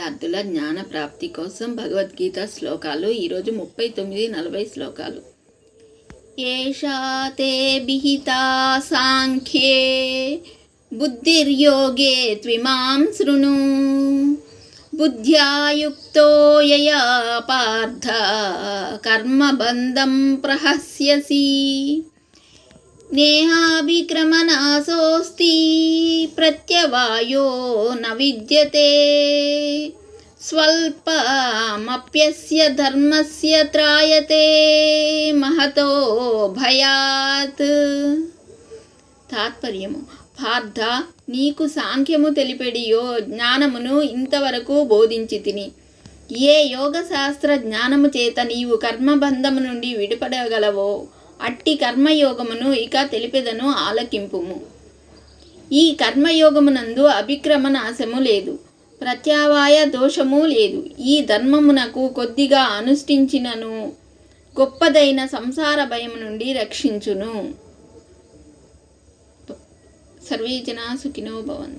విద్యార్థుల జ్ఞాన ప్రాప్తి కోసం భగవద్గీత శ్లోకాలు ఈరోజు ముప్పై తొమ్మిది నలభై శ్లోకాలు. ఏషా తే విహితా సాంఖ్యే బుద్ధిర్యోగే త్విమాం శృణు. బుద్ధ్యాయుక్తో యయా పార్థ కర్మబంధం ప్రహస్యసి. నేహాభిక్రమనాశోస్తి ప్రత్యవాయో న విద్యతే. స్వల్పమప్యస్య ధర్మస్య త్రాయతే మహతో భయాత్. తాత్పర్యము. పార్థ నీకు సాంఖ్యము తెలిపెడియో జ్ఞానమును ఇంతవరకు బోధించి తిని ఏ యోగ శాస్త్ర జ్ఞానము చేత నీవు కర్మబంధము నుండి విడిపడగలవో అట్టి కర్మయోగమును ఇక తెలిపెదను ఆలకింపుము. ఈ కర్మయోగమునందు అభిక్రమ నాశము లేదు. ప్రత్యావాయ దోషము లేదు. ఈ ధర్మమునకు కొద్దిగా అనుష్ఠించినను. గొప్పదైన సంసార భయం నుండి రక్షించును. సర్వే జనా సుఖినో భవంతు.